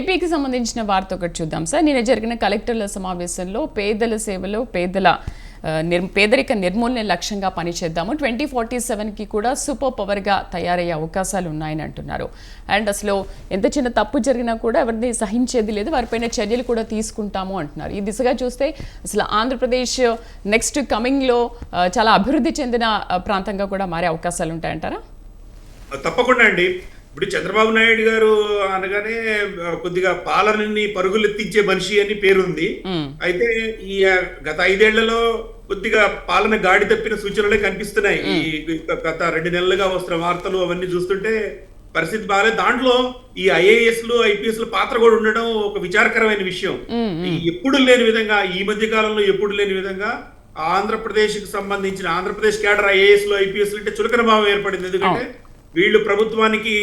ఏపీకి సంబంధించిన వార్త ఒకటి చూద్దాం సార్. నిన్న జరిగిన కలెక్టర్ల సమావేశంలో పేదల సేవలో పేదల నిర్ పేదరిక నిర్మూలన లక్ష్యంగా పనిచేద్దాము. ట్వంటీ ఫార్టీ సెవెన్కి కూడా సూపర్ పవర్గా తయారయ్యే అవకాశాలు ఉన్నాయని అంటున్నారు. అండ్ అసలు ఎంత చిన్న తప్పు జరిగినా కూడా ఎవరిని సహించేది లేదు. వారిపైన చర్యలు కూడా తీసుకుంటాము అంటున్నారు. ఈ దిశగా చూస్తే అసలు ఆంధ్రప్రదేశ్ నెక్స్ట్ కమింగ్లో చాలా అభివృద్ధి చెందిన ప్రాంతంగా కూడా మారే అవకాశాలు ఉంటాయంటారా? తప్పకుండా అండి. ఇప్పుడు చంద్రబాబు నాయుడు గారు అనగానే కొద్దిగా పాలనని పరుగులెత్తించే మనిషి అని పేరుంది. అయితే ఈ గత ఐదేళ్ళలో కొద్దిగా పాలన గాడి తప్పిన సూచనలే కనిపిస్తున్నాయి. ఈ గత రెండు నెలలుగా వస్తున్న వార్తలు అవన్నీ చూస్తుంటే పరిస్థితి బాగాలేదు దాంట్లో ఈ ఐఏఎస్లు ఐపీఎస్లు పాత్ర కూడా ఉండడం ఒక విచారకరమైన విషయం. ఎప్పుడు లేని విధంగా ఈ మధ్య కాలంలో ఎప్పుడు లేని విధంగా ఆంధ్రప్రదేశ్కి సంబంధించిన ఆంధ్రప్రదేశ్ క్యాడర్ ఐఏఎస్లు ఐపీఎస్ అంటే చులకన భావం ఏర్పడింది. ఎందుకంటే వీళ్ళు ప్రభుత్వానికి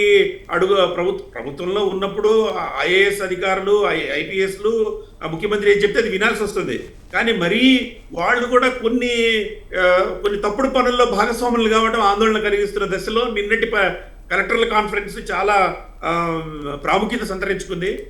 అడుగు ప్రభుత్వ ప్రభుత్వంలో ఉన్నప్పుడు ఐఏఎస్ అధికారులు ఐపీఎస్లు ముఖ్యమంత్రి ఏం చెప్తే అది వినాల్సి వస్తుంది. కానీ మరీ వాళ్ళు కూడా కొన్ని కొన్ని తప్పుడు పనుల్లో భాగస్వాములు కావడం ఆందోళన కలిగిస్తున్న దశలో నిన్నటి ప- కలెక్టర్ల కాన్ఫరెన్స్ చాలా ప్రాముఖ్యత సంతరించుకుంది.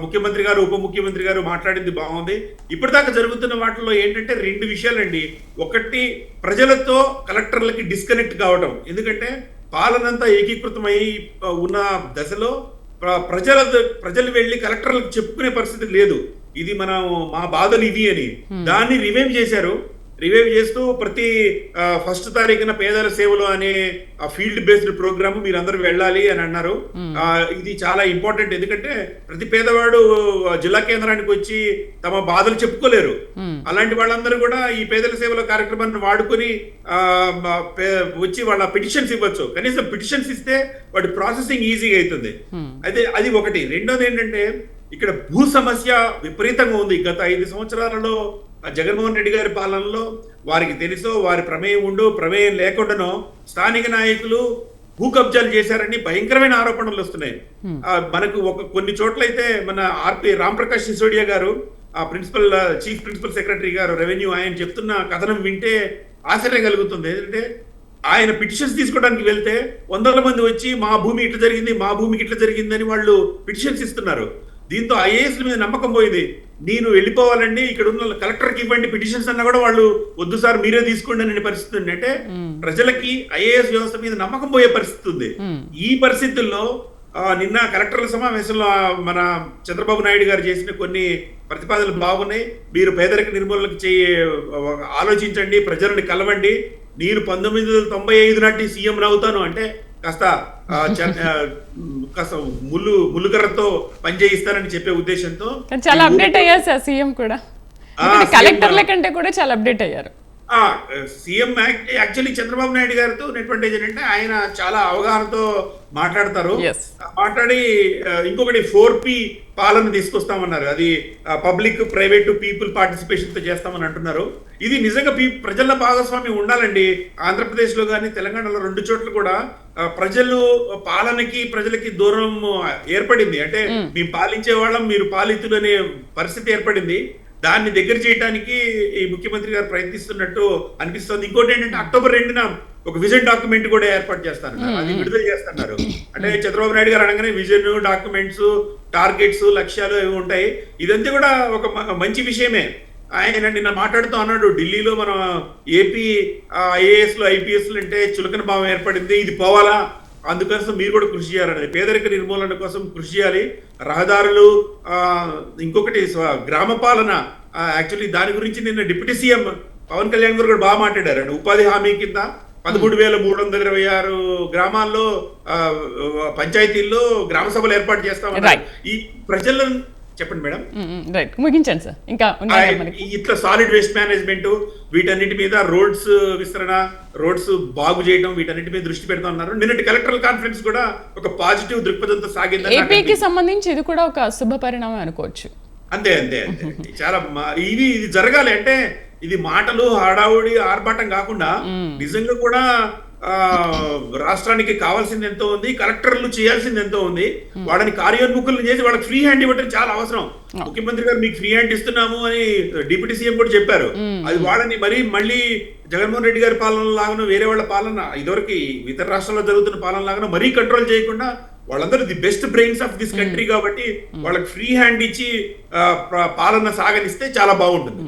ముఖ్యమంత్రి గారు ఉప ముఖ్యమంత్రి గారు మాట్లాడింది బాగుంది. ఇప్పటిదాకా జరుగుతున్న వాటిలో ఏంటంటే రెండు విషయాలండి. ఒకటి ప్రజలతో కలెక్టర్లకి డిస్కనెక్ట్ కావడం ఎందుకంటే పాలనంతా ఏకీకృతమై ఉన్న దశలో ప్ర- ప్రజల ప్రజలు వెళ్ళి కలెక్టర్లకు చెప్పుకునే పరిస్థితి లేదు. ఇది మనం మా బాధలు ఇవి అని. దాన్ని రివైవ్ చేశారు. రివైవ్ చేస్తూ ప్రతి ఫస్ట్ తారీఖున పేదల సేవలు అనే ఫీల్డ్ బేస్డ్ ప్రోగ్రామ్ మీరు అందరూ వెళ్ళాలి అని అన్నారు. ఇది చాలా ఇంపార్టెంట్. ఎందుకంటే ప్రతి పేదవాడు జిల్లా కేంద్రానికి వచ్చి తమ బాధలు చెప్పుకోలేరు. అలాంటి వాళ్ళందరూ కూడా ఈ పేదల సేవల కార్యక్రమాన్ని వాడుకొని వచ్చి వాళ్ళ పిటిషన్స్ ఇవ్వచ్చు. కనీసం పిటిషన్స్ ఇస్తే వాటి ప్రాసెసింగ్ ఈజీగా అవుతుంది. అయితే అది ఒకటి. రెండోది ఏంటంటే ఇక్కడ భూ సమస్య విపరీతంగా ఉంది. గత ఐదు సంవత్సరాలలో జగన్మోహన్ రెడ్డి గారి పాలనలో వారికి తెలుసో వారి ప్రమేయం ఉండు ప్రమేయం లేకుండానో స్థానిక నాయకులు భూ కబ్జాలు చేశారని భయంకరమైన ఆరోపణలు వస్తున్నాయి. మనకు ఒక కొన్ని చోట్ల అయితే మన ఆర్పి రాంప్రకాష్ సిసోడియా గారు ఆ ప్రిన్సిపల్ చీఫ్ ప్రిన్సిపల్ సెక్రటరీ గారు రెవెన్యూ ఆయన చెప్తున్న కథనం వింటే ఆశ్చర్యం కలుగుతుంది. ఏంటంటే ఆయన పిటిషన్స్ తీసుకోవడానికి వెళ్తే వందల మంది వచ్చి మా భూమి ఇట్లా జరిగింది మా భూమికి ఇట్లా జరిగిందని వాళ్ళు పిటిషన్స్ ఇస్తున్నారు. దీంతో ఐఏఎస్ మీద నమ్మకం పోయింది. నేను వెళ్ళిపోవాలండి ఇక్కడ ఉన్న కలెక్టర్కి ఇవ్వండి పిటిషన్స్ అన్నా కూడా వాళ్ళు వద్దు సార్ మీరే తీసుకోండి అనే పరిస్థితి ఉంది. అంటే ప్రజలకి ఐఏఎస్ వ్యవస్థ మీద నమ్మకం పోయే పరిస్థితి ఉంది. ఈ పరిస్థితుల్లో నిన్న కలెక్టర్ల సమావేశంలో మన చంద్రబాబు నాయుడు గారు చేసిన కొన్ని ప్రతిపాదనలు బాగున్నాయి. మీరు పేదరిక నిర్మూలనకు చేయ ఆలోచించండి ప్రజలను కలవండి. నేను పంతొమ్మిది వందల తొంభై ఐదు నాటి సీఎం అవుతాను. అంటే కాస్త కాస్త ముళ్ళు ముళ్ళుకర్రతో పనిచేయిస్తానని చెప్పే ఉద్దేశంతో చాలా అప్డేట్ అయ్యారు సార్ సీఎం కూడా. కలెక్టర్ల కంటే కూడా చాలా అప్డేట్ అయ్యారు. CM act- actually Chandrababu Naidu గారితో అడ్వాంటేజ్ ఏంటంటే ఆయన చాలా అవగాహనతో మాట్లాడతారు. మాట్లాడి ఇంకొకటి ఫోర్ పి పాలన తీసుకొస్తామన్నారు. అది పబ్లిక్ ప్రైవేట్ పీపుల్ పార్టిసిపేషన్తో చేస్తామని అంటున్నారు. ఇది నిజంగా ప్రజల భాగస్వామ్యం ఉండాలండి. ఆంధ్రప్రదేశ్లో కానీ తెలంగాణలో రెండు చోట్ల కూడా ప్రజలు పాలనకి ప్రజలకి దూరం ఏర్పడింది. అంటే మేము. పాలించే వాళ్ళం మీరు పాలితులు అనే పరిస్థితి ఏర్పడింది. దాన్ని దగ్గర చేయడానికి ఈ ముఖ్యమంత్రి గారు ప్రయత్నిస్తున్నట్టు అనిపిస్తుంది. ఇంకోటి ఏంటంటే అక్టోబర్ రెండున ఒక విజన్ డాక్యుమెంట్ కూడా ఏర్పాటు చేస్తారు అది విడుదల చేస్తున్నారు అంటే చంద్రబాబు నాయుడు గారు అనగానే విజన్ డాక్యుమెంట్స్ టార్గెట్స్ లక్ష్యాలు ఇవి ఉంటాయి. ఇదంతా కూడా ఒక మంచి విషయమే. ఆయన నిన్న మాట్లాడుతూ అన్నాడు ఢిల్లీలో మన ఏపీ ఐఏఎస్లు ఐపీఎస్లు అంటే చులకన భావం ఏర్పడింది ఇది పోవాలా? అందుకోసం మీరు కూడా కృషి చేయాలని పేదరిక నిర్మూలన కోసం కృషి చేయాలి. రహదారులు ఆ, ఇంకొకటి గ్రామ పాలన యాక్చువల్లీ దాని గురించి నిన్న డిప్యూటీ సీఎం పవన్ కళ్యాణ్ గారు కూడా బాగా మాట్లాడారు. అండి ఉపాధి హామీ కింద పదమూడు వేల మూడు వందల ఇరవై ఆరు గ్రామాల్లో పంచాయతీల్లో గ్రామ సభలు ఏర్పాటు చేస్తామన్నారు. ఈ ప్రజలను చెప్పండి మేడం. Right ముగించండి sir. ఇంకా ఇట్లా సాలిడ్ వేస్ట్ మేనేజ్మెంట్ వీటన్నిటి మీద రోడ్స్ విస్తరణ రోడ్స్ బాగు చేయడం వీటన్నిటి మీద దృష్టి పెడతా ఉన్నారు. నిన్నటి కలెక్టరల్ కాన్ఫరెన్స్ కూడా ఒక పాజిటివ్ దృక్పథంతో సాగిందని నాకు ఏపీకి సంబంధించి ఇది కూడా ఒక శుభ పరిణామం అనుకోవచ్చు. అంతే అంతే అంతే. చాలా ఇది ఇది జరగాలి. అంటే ఇది మాటలు హడావుడి ఆర్భాటం కాకుండా నిజంగా కూడా రాష్ట్రానికి కావాల్సింది ఎంతో ఉంది కలెక్టర్లు చేయాల్సింది ఎంతో ఉంది. వాళ్ళని కార్యోన్ముఖులను చేసి వాళ్ళకి ఫ్రీ హ్యాండ్ ఇవ్వడం చాలా అవసరం. ముఖ్యమంత్రి గారు మీకు ఫ్రీ హ్యాండ్ ఇస్తున్నాము అని డిప్యూటీ సీఎం కూడా చెప్పారు. అది వాళ్ళని మరి మళ్ళీ జగన్మోహన్ రెడ్డి గారి పాలన లాగానో వేరే వాళ్ళ పాలన ఇదివరకు ఇతర రాష్ట్రాల్లో జరుగుతున్న పాలన లాగానో మరీ కంట్రోల్ చేయకుండా వాళ్ళందరూ the best brains of this country కాబట్టి వాళ్ళకి ఫ్రీ హ్యాండ్ ఇచ్చి పాలన సాగనిస్తే చాలా బాగుంటుంది.